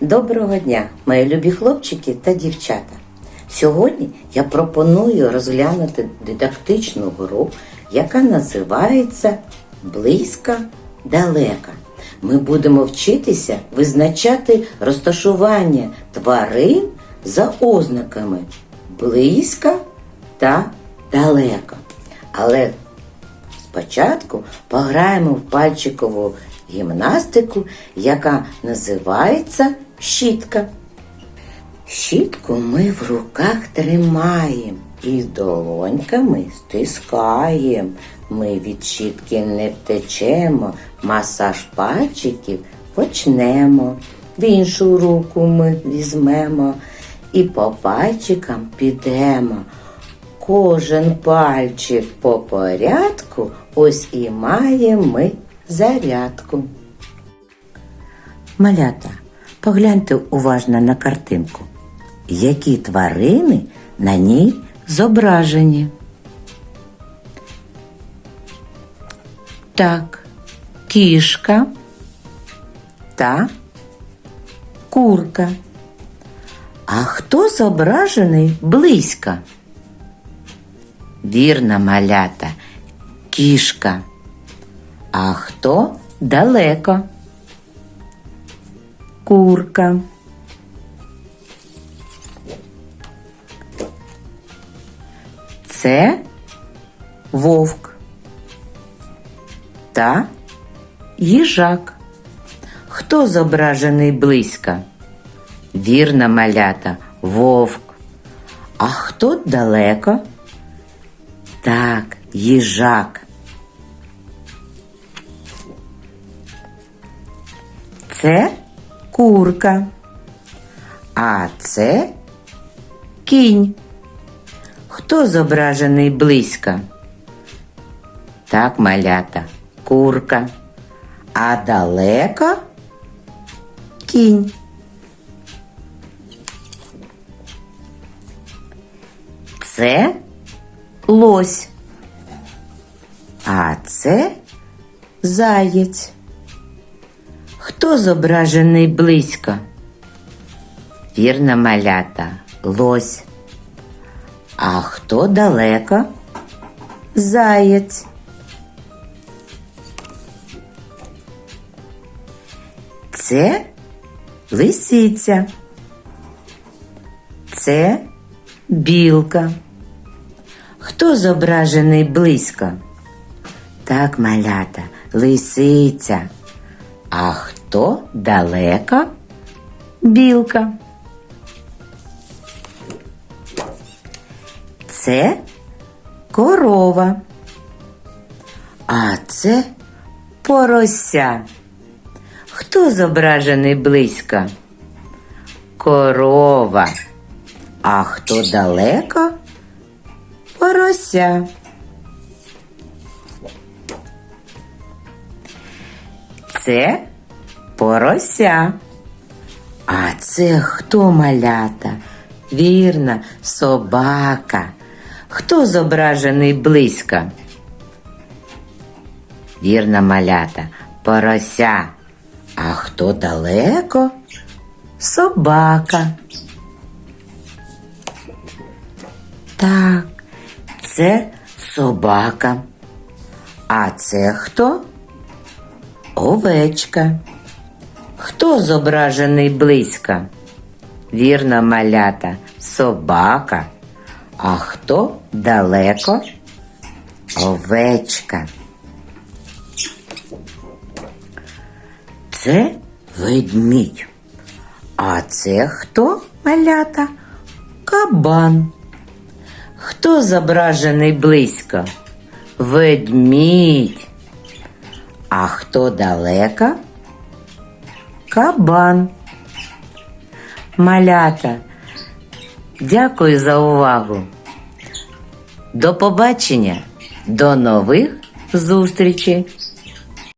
Доброго дня, мої любі хлопчики та дівчата. Сьогодні я пропоную розглянути дидактичну гру, яка називається Близька далека. Ми будемо вчитися визначати розташування тварин за ознаками близька та далека. Але Спочатку пограємо в пальчикову гімнастику, яка називається щітка. Щітку ми в руках тримаємо і долоньками стискаємо. Ми від щітки не втечемо, масаж пальчиків почнемо. В іншу руку ми візьмемо і по пальчикам підемо. Кожен пальчик по порядку, ось і маємо ми зарядку. Малята, погляньте уважно на картинку. Які тварини на ній зображені? Так, кішка та курка. А хто зображений близько? Вірна малята, кішка. А хто далеко? Курка. Це вовк та їжак. Хто зображений близько? Вірна малята, вовк. А хто далеко? Так, їжак. Це курка. А це кінь. Хто зображений близько? Так, малята, курка. А далеко кінь. Це лось. А це заєць. Хто зображений близько? Вірна малята, лось. А хто далеко? Заєць. Це лисиця. Це білка. Хто зображений близько? Так, малята, лисиця. А хто далеко? Білка. Це корова. А це порося. Хто зображений близько? Корова. А хто далеко? Порося. Це порося. А це хто малята? Вірно, собака. Хто зображений близько? Вірна малята, порося. А хто далеко? Собака. Так, це собака. А це хто? Овечка. Хто зображений близько? Вірно, малята, собака. А хто далеко? Овечка. Це ведмідь. А це хто, малята? Кабан. Хто зображений близько? Ведмідь. А хто далеко? Кабан. Малята. Дякую за увагу. До побачення. До нових зустрічей.